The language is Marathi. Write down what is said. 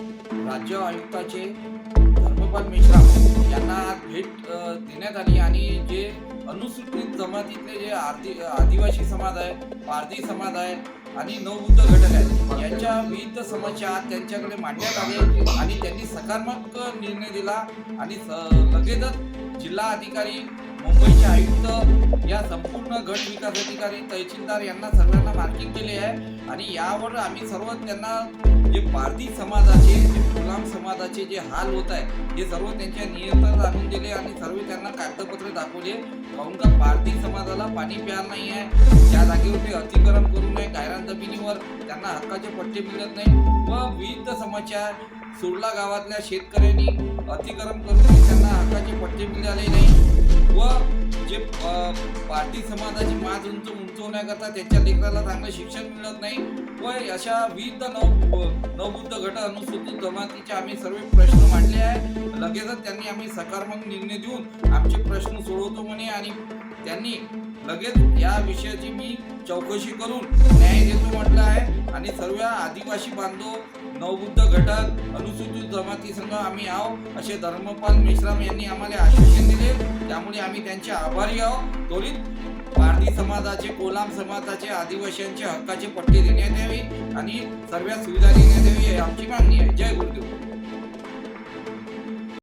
राज्य धर्मपाल मिश्रा यांना भेट देण्यात आली आणि जे अनुसूचित जमातीतले जे आदि आदिवासी समाज आहे पारधी समाज आहे आणि नवबुद्ध घटक आहेत यांच्या विविध समस्या त्यांच्याकडे मांडण्यात आले आणि त्यांनी सकारात्मक निर्णय दिला आणि लगेचच जिल्हा अधिकारी मुंबईचे आयुक्त या संपूर्ण गट विकास अधिकारी तहसीलदार यांना सर्वांना मार्किंग केले आहे. आणि यावर आम्ही सर्व त्यांना जे पारधी समाजाचे समाजाचे जे हाल होत आहे हे सर्व त्यांच्या नियंत्रणात आणून दिले आणि सर्व त्यांना कागदपत्रे दाखवले. काहून का भारतीय समाजाला पाणी प्यार नाही आहे? त्या जागेवर ते अतिक्रम करू नये. गायरान जमिनीवर त्यांना हक्काचे पट्टे मिळत नाही. व विविध समस्या सुरला गावातल्या शेतकऱ्यांनी अतिक्रम करून त्यांना हक्काचे पट्टे मिळाले नाही. व जे पार्टी समाजाची माज उंच उंचवण्याकरता त्यांच्या लेकराला चांगलं शिक्षण मिळत नाही. व अशा विविध नव नवबुद्ध गट अनुसूचित जमातीचे आम्ही सर्व प्रश्न मांडले आहे लगेचच त्यांनी आम्ही सकारात्मक निर्णय देऊन आमचे प्रश्न सोडवतो म्हणे आणि त्यांनी लगेच या विषयाची मी चौकशी करून न्याय देतो म्हटलं आहे. आणि सर्व आदिवासी बांधव नवबुद्ध घटक अनुसूचित जमाती संघ आम्ही आहो असे धर्मपाल मेश्राम यांनी आम्हाला आश्वासन दिले. त्यामुळे आम्ही त्यांचे आभारी आहो त्वरित भारतीय समाजाचे कोलाम समाजाचे आदिवासींचे हक्काचे पट्टी देण्यात यावी आणि सर्व सुविधा देण्यात यावी आमची मागणी आहे. जय गुरुदेव.